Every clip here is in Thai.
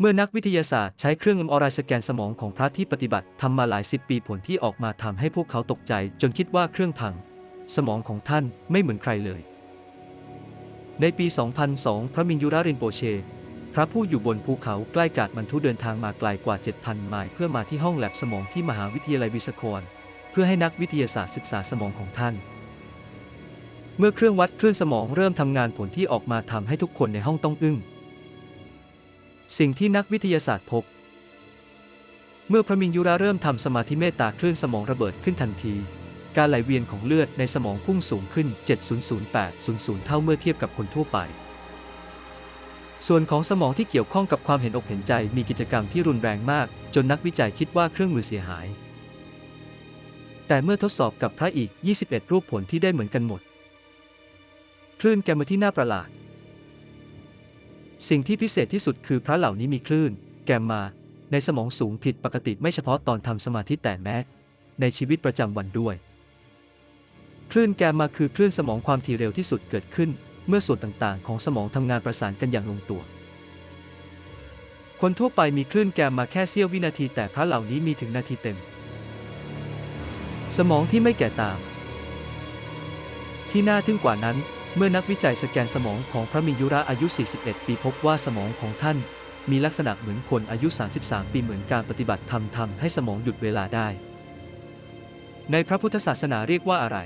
เมื่อนักวิทยาศาสตร์ใช้เครื่อง MRI สแกนสมองของพระที่ปฏิบัติทำมาหลายสิบปีผลที่ออกมาทำให้พวกเขาตกใจจนคิดว่าเครื่องพัง สมองของท่านไม่เหมือนใครเลย ในปี 2002 พระมินยุรารินโปเช พระผู้อยู่บนภูเขาใกล้กาดมันทุเดินทางมาไกลกว่า 7,000 ไมล์เพื่อมาที่ห้องแลบสมองที่มหาวิทยาลัยวิสคอนเพื่อให้นักวิทยาศาสตร์ศึกษาสมองของท่าน เมื่อเครื่องวัดคลื่นสมองเริ่มทำงานผลที่ออกมาทำให้ทุกคนในห้องต้องอึ้ง สิ่งที่นักวิทยาศาสตร์พบ เมื่อพระมินยุราเริ่มทำสมาธิเมตตาคลื่นสมองระเบิดขึ้นทันที การไหลเวียนของเลือดในสมองพุ่งสูงขึ้น 700-800 เท่าเมื่อเทียบกับคนทั่วไป ส่วนของสมองที่เกี่ยวข้องกับความเห็นอกเห็นใจมีกิจกรรมที่รุนแรงมาก จนนักวิจัยคิดว่าเครื่องมือเสียหาย แต่เมื่อทดสอบกับพระอีก 21 รูปผลที่ได้เหมือนกันหมด คลื่นแกมมาที่น่าประหลาด สิ่งที่พิเศษที่สุดคือพระเหล่านี้มีคลื่น แกมมา ในสมองสูงผิดปกติไม่เฉพาะตอนทำสมาธิแต่แม้ ในชีวิตประจำวันด้วย คลื่นแกมมาคือคลื่นสมองความถี่เร็วที่สุดเกิดขึ้น เมื่อส่วนต่างๆ ของสมองทำงานประสานกันอย่างลงตัว คนทั่วไปมีคลื่นแกมมาแค่เสี้ยววินาที แต่พระเหล่านี้มีถึงนาทีเต็ม สมองที่ไม่แก่ตาม ที่น่าทึ่งกว่านั้น เมื่อนักวิจัยสแกนสมองของพระมิยุระอายุ 41 ปีพบว่าสมองของท่าน มีลักษณะเหมือนคนอายุ 33 ปีเหมือนการปฏิบัติธรรมทำให้สมองหยุดเวลาได้ ในพระพุทธศาสนาเรียกว่าอะไร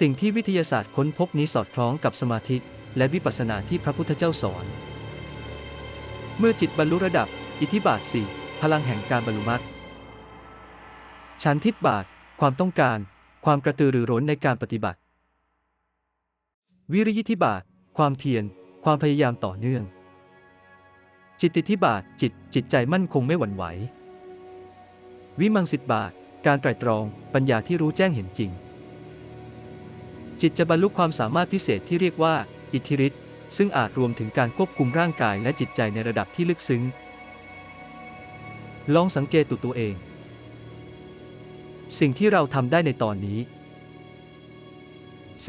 สิ่งที่วิทยาศาสตร์ค้นพบนี้สอดคล้องกับสมาธิและวิปัสสนาที่พระพุทธเจ้าสอน เมื่อจิตบรรลุระดับ อิทธิบาทสี่พลังแห่งการบรรลุมรรคชันทิฏบาท ความต้องการ ความกระตือรือร้นในการปฏิบัติ วิริยิทธิบาท ความเพียร ความพยายามต่อเนื่อง จิตติธิบาท จิต จิตใจมั่นคงไม่หวั่นไหว วิมังสิทบาท การไตรตรอง ปัญญาที่รู้แจ้งเห็นจริง จิตจะบรรลุความสามารถพิเศษที่เรียกว่า อิทธิฤทธิ์ ซึ่งอาจรวมถึงการควบคุมร่างกายและจิตใจในระดับที่ลึกซึ้ง ลองสังเกตตัวตัวเอง สิ่งที่เราทำได้ในตอนนี้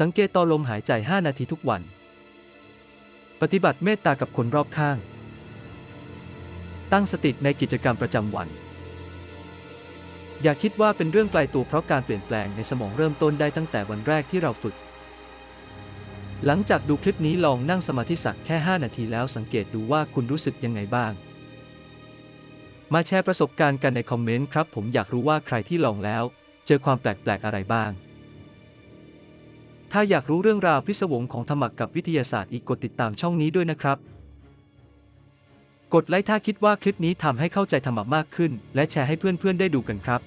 สังเกตต่อลมหายใจ 5 นาทีทุกวัน ปฏิบัติเมตตากับคนรอบข้าง ตั้งสติในกิจกรรมประจำวัน อย่าคิดว่าเป็นเรื่องไกลตัวเพราะการเปลี่ยนแปลงในสมองเริ่มต้นได้ตั้งแต่วันแรกที่เราฝึก หลังจากดูคลิปนี้ลองนั่งสมาธิสักแค่ 5 นาทีแล้วสังเกตดูว่าคุณรู้สึกยังไงบ้าง มาแชร์ประสบการณ์กันในคอมเมนต์ครับ ผมอยากรู้ว่าใครที่ลองแล้ว เจอความแปลกๆอะไรบ้าง ถ้าอยากรู้เรื่องราวพิศวงของธรรมะกับวิทยาศาสตร์อีกกดติดตามช่องนี้ด้วยนะครับ กดไลค์ถ้าคิดว่าคลิปนี้ทำให้เข้าใจธรรมะมากขึ้น และแชร์ให้เพื่อนๆได้ดูกันครับ